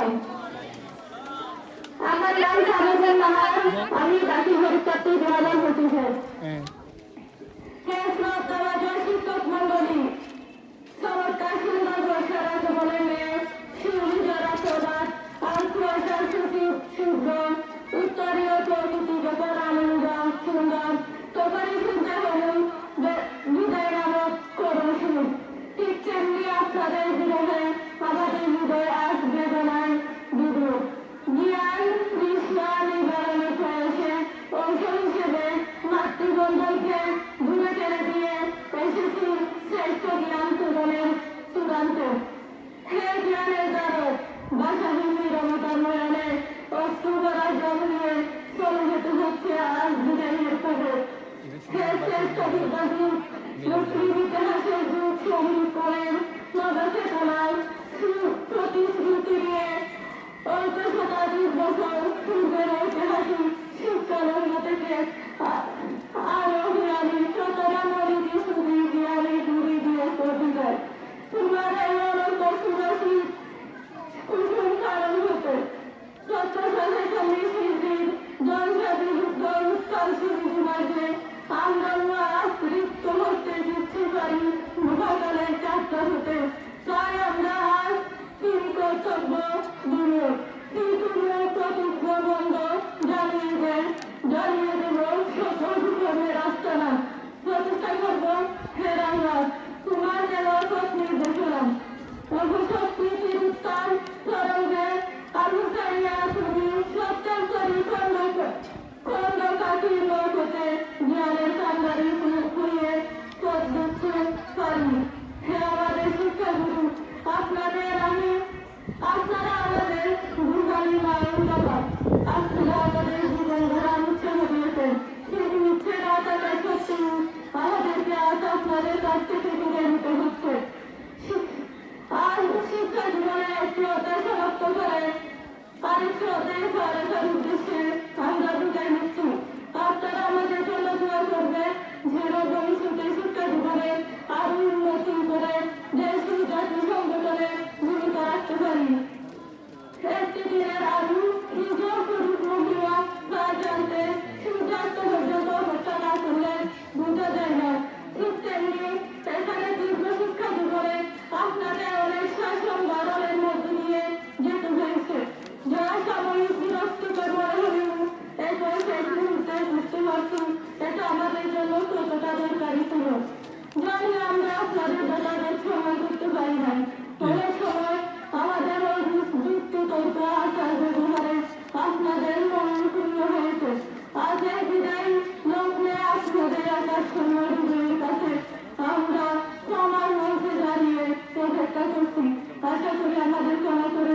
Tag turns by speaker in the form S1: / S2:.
S1: রহমতুল্লাহ আমার নাম সামিজুল নাহার আমি দাখিল পরীক্ষার্থী দু হাজার পঁচিশের
S2: হ্যাঁ
S1: হ্যাঁ শ্রদ্ধাভাজন শিক্ষক মন্ডলী চমৎকার সুন্দর বৈশাখ জীবনের মেয়ে শিউলিজর আশীর্বাদ আর কুয়াশার সচিব শুভ্র উত্তরীয় প্রকৃতি ব্যাপার আনন্দ সুন্দর তোপারি চিন্তা হলেন ঠিক তেমনি আপনাদের বিরহে আমাদের হৃদয় আজ বেদনায় বিদ্রুপ জ্ঞান কৃষ্ণা নিবারণের প্রয়াসে অংশ হিসেবে মাতৃবন্ধনকে দূরে টেনে দিয়ে এসেছি শ্রেষ্ঠ জ্ঞান তুলনের চূড়ান্ত হে জ্ঞানের দ্বারক বাসাহীন নিরবতার নয়নে অশ্রু করা জল চলে যেতে হচ্ছে আজ পরে হে শ্রেষ্ঠ বিদ্যাহী অল্প শতাধিক বছর পূর্বের ঐতিহাসিক শিবকানন্দ থেকে আরও জ্ঞানী কতটা মরিদি সুদি জ্ঞানী গুড়ি দিয়ে কবিতায় তোমার এই অনন্ত সুবাসী কুসুম কারণ হতে সত্য সাথে সঙ্গে জনসাদী দল কালসির মাঝে আমরা আশ্রিত হতে দিচ্ছি পারি ভগবানের চারটা হতে তাই আমরা আজ তিন কর্তব্য দূরে কিন্তু প্রতিজ্ঞ বন্ধ জানিয়ে দেয় জানিয়ে দেব সকল জীবনের রাস্তা না প্রচেষ্টা করব হেরাঙ্গার তোমার দেওয়া পথ নির্দেশনা অভিশক্তির উত্তান তরঙ্গে আলু সাইয়া তুমি সত্যান করি শিক্ষা জীবনে একটি অত্যাচার রক্ত করে অধ্যায় সরকার উদ্দেশ্যে মুহূর্তে বুঝতে পারছি এটা আমাদের জন্য কতটা দরকারি ছিল জানি আমরা আপনাদের ব্যাপারে সময় করতে পারি না অনেক সময় আমাদের যুক্তি তর্ক আচার ব্যবহারে আপনাদের মন শূন্য হয়েছে। আজ এই বিদায় লগ্নে আপনাদের আকাশ সুন্দরীদের কাছে। আমরা ক্ষমার মধ্যে দাঁড়িয়ে অপেক্ষা করছি। আশা করি আমাদের ক্ষমা করে